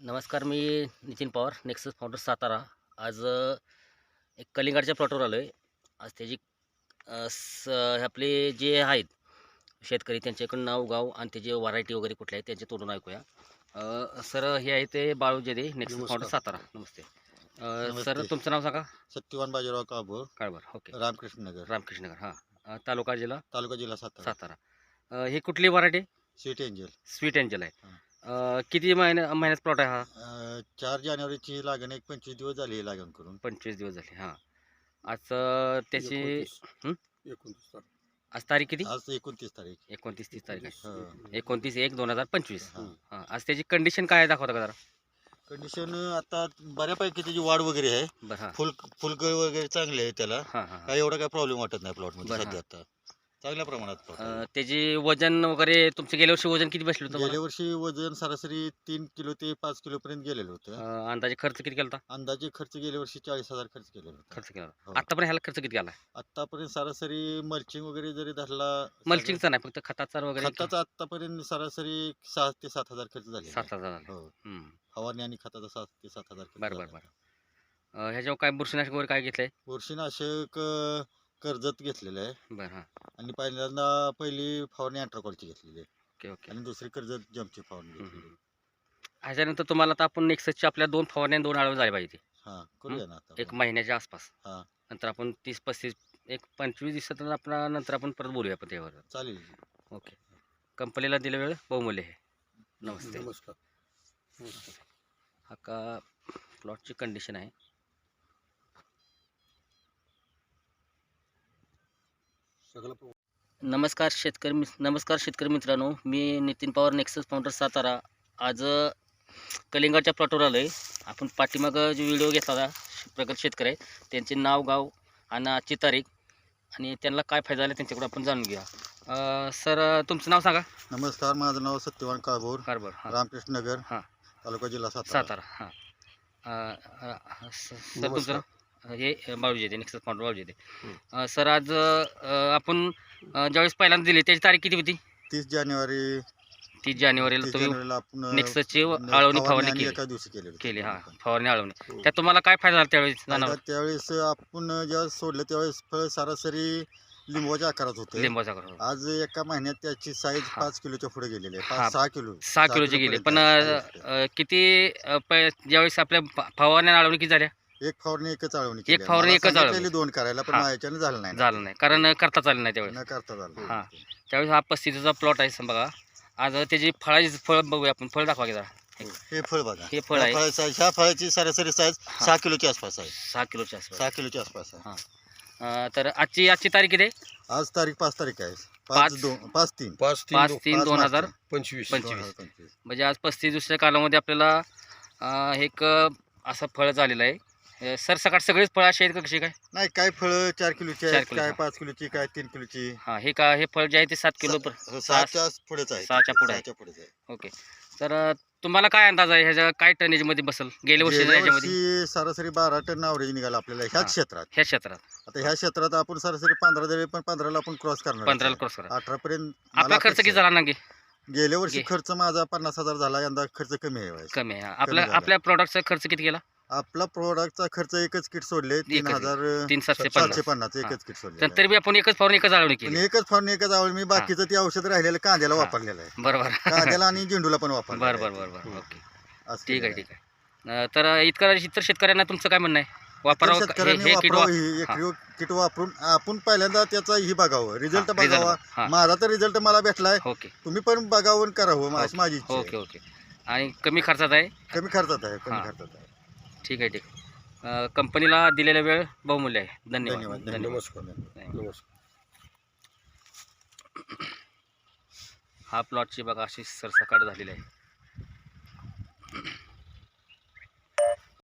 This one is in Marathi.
नमस्कार मी नितीन पवार नेक्सस फाउंडर सातारा. आज एक कलिंगडच्या प्लॉटवर आलो आहे आज त्याची स आपले जे आहेत शेतकरी त्यांच्याकडून नाव गाव आणि त्याची व्हरायटी वगैरे कुठल्या आहेत त्यांचे तोडून ऐकूया. सर हे आहे ते बाळू जेदे नेक्सस फाउंडर. सातारा. नमस्ते. सर. तुमचं नाव सांगा. सत्यवान बाजीराव काबूर काय बरं ओके रामकृष्ण नगर रामकृष्णनगर हां. तालुका जिल्हा? तालुका जिल्हा सातारा. सातारा. ही कुठली variety city angel sweet angel आहे. अ, किती महिन्या महिन्यात प्लॉट आहे हा? अं, चार जानेवारीची लागण एक पंचवीस दिवस झाली ही लागण करून. पंचवीस दिवस झाले हां. आज अ, त्याची हं? एकोणतीस आज तारीख किती? आज एकोणतीस तारीख. एकोणतीस तीस तारीख आहे. हं. एकोणतीस एक दोन हजार पंचवीस. हां. हां आज त्याची कंडिशन काय आहे दाखवता का जरा? कंडिशन आता बऱ्यापैकी त्याची वाढ वगैरे आहे. बरं हां. फुल फुलकळ वगैरे चांगले आहे त्याला. हां हां काय एवढा काय प्रॉब्लेम वाटत नाही प्लॉटमध्ये बरं, सध्या आता. चांगल्या प्रमाणात अं. त्याची वजन वगैरे तुमचं गेल्या वर्षी वजन किती बसलं होतं गेल्या? वर्षी वजन सरासरी तीन किलो ते पाच किलो पर्यंत गेलेलं होतं अं, अंदाजे खर्च किती केला होता अंदाजे खर्च गेल्या वर्षी चाळीस हजार खर्च केलेला होता खर्च केला हो. आता पण ह्याला खर्च किती आला आतापर्यंत सरासरी मल्चिंग वगैरे जरी धरला मल्चिंगचा नाही फक्त खताचा वगैरे खताचा आतापर्यंत सरासरी सहा ते सात हजार खर्च झाले सात हजार झाला हो हम्म. फवारणी आणि खताचा सात ते सात हजार खर्च बरं. बरं बरं अं, ह्याच्यावर काय बुरशीनाशक वगैरे काय घेतलंय बुरशीनाशक अं, कर्जत घेतलेलं आहे. बरं हां. आणि पहिल्यांदा पहिली फवारणी अँट्राकॉलची घेतलेली आहे. Okay okay. आणि दुसरी कर्जत जमची फवारणी घेतलेली आहे. ह्याच्यानंतर तुम्हाला आता आपण नेक्स्टची आपल्या दोन फवारण्या आणि दोन आळवं झाली पाहिजे. हा करूया ना आता एक महिन्याच्या आसपास. हा. नंतर आपण तीस पस्तीस एक पंचवीस दिवसात आपण नंतर आपण परत बोलूया आपण त्यावर. चालेल ओके. कंपनीला दिला वेळ. बहुमूल्य आहे नमस्ते. नमस्कार. हा का प्लॉटची कंडिशन आहे. नमस्कार शेतकरी मिस नमस्कार शेतकरी मित्रांनो. मी नितीन पवार नेक्सस फाउंडर सातारा. आज अ, कलिंगडच्या प्लॉटवर आलो आहे आपण पाठीमागं जो व्हिडिओ घेतला होता प्रगत शेतकरी त्यांचे नाव गाव आणि आजची तारीख आणि त्यांना काय फायदा झाला त्यांच्याकडून आपण जाणून घेऊया. अ, सर तुमचं नाव सांगा. नमस्कार माझं नाव सत्यवान काबूर बरोबर हां. रामकृष्ण नगर हा. तालुका जिल्हा सातारा. सातारा हां. सर तुमचं नाव? हे बाळूजी येते नेक्स्ट फाउंडर येते सर आज आपण ज्यावेळेस पहिल्यांदा दिली त्याची तारीख किती होती? तीस जानेवारी. तीस जानेवारीला तुम्ही जानेवारीला आपण अं, नेक्स्टची न- आळवणी फवारणी केली. एका दिवशी. केली हां हो. फवारणी आळवणी. त्यात तुम्हाला काय फायदा झाला त्यावेळेस त्यावेळेस आपण ज्यावेळेस सोडलं त्यावेळेस फळ सरासरी लिंबवाच्या आकारात होते. लिंबाचा करून आज एका महिन्यात त्याची साईज हा. पाच किलोच्या पुढे गेलेली आहे. हा. पाच सहा किलो. सहा किलोची गेली. पण किती ज्यावेळेस आपल्या फवारण्या आळवणी किती झाल्या? एक फवारणी एकच आळवणी एक केली. फवारणी मला एकच आळवणी. सांगितलेली दोन करायला पण हा. माझ्याच्यानं झालं नाही. झालं नाही. कारण करता चालेल नाही त्यावेळेस. न करता झालं हा. त्यावेळेस हा पस्तीसचा प्लॉट आहे बघा आज त्याची फळाची फळ बघूया आपण. फळ दाखवा की जरा. हे फळ बघा. हे फळ आहे. फळाचं- ह्या फळाची सरासरी साईज हा. सहा किलोच्या आसपास आहे. सहा किलोच्या आसपास. सहा किलोच्या आसपास आहे. अ, तर आजची आजची तारीख किती? आहे? आज तारीख पाच तारीख आहे. पाच- पाच. दोन पाच तीन. पाच तीन पाच दो- तीन पाच दोन मार्च हजार आहे. पंचवीस. पंचवीस. पंचवीस. म्हणजे आज पस्तीस दुसऱ्या कालामध्ये आपल्याला अ, एक अ, असं फळ झालेलं आहे. अ, सर सकाळ सगळीच फळं अशी आहेत का कशी काय? नाही काय फळ चार किलोची चार आहेत किलो, काय हा. पाच किलोची काय तीन किलोची. हां हे का हे फळ जे आहे ते सात किलो पर हो, सहाच्या पुढेच आहे सहाच्या पुढे आहे. सहाच्या पुढेच आहे ओके. तर अ, तुम्हाला काय अंदाज आहे? ह्याच्या काय टनेजमध्ये बसल? गेल्या वर्षी गेल्या ह्याच्यामध्ये? वर्षी सरासरी बारा टन ॲव्हरेज निघाला आपल्याला हा. ह्याच क्षेत्रात. ह्या क्षेत्रात. आता ह्या क्षेत्रात आपण सरासरी पंधरा दिले पण पंधराला आपण क्रॉस करणार पंधराला क्रॉस करा अठरा पर्यंत आपला खर्च किती झाला ना गेल्या वर्षी गे- खर्च माझा पन्नास हजार झाला यंदा खर्च कमी आहे व्हायचा. कमी आहे. हा. आपल्या झाला. आपल्या प्रॉडक्टचा खर्च किती गेला आपला प्रोडक्टचा खर्च एकच किट सोडले तीन एकच. हजार तीन सातशे सातशे पन्नास हा. एकच किट सोडले तर तरी बी आपण एकच फवारणी एकच आळवणी पण केली एकच फवारणी एकच आवड मी बाकीचं ते औषध राहिलेलं कांद्याला हा. वापरलेलं आहे बरोबर कांद्याला आणि झेंडूला पण वापरलेलं बरं आहे. बरं बरं बरं ओके ठीक आहे ठीक आहे अ, तर इतकं इतर शेतकऱ्यांना तुमचं काय म्हणणं आहे वापरावं का- हे शेतकऱ्यांनी हे वापरावं ही एक हा. किट वापरून आपण पहिल्यांदा त्याचा ही बघावं रिझल्ट हा, result बघावा बघा. हा. माझा तर रिझल्ट मला भेटलाय ओके तुम्ही पण बघावं आणि करावं अशी माझी इच्छा ओके. ओके आणि कमी खर्चात आहे कमी खर्चात आहे कमी हा. खर्चात आहे ठीक आहे ठीक अ, कंपनीला दिलेला वेळ बहुमूल्य आहे. धन्यवाद. धन्यवाद, धन्यवाद. नमस्कार धन्यवाद. नमस्कार. हा प्लॉटची बघा अशी सरसकाट झालेली आहे.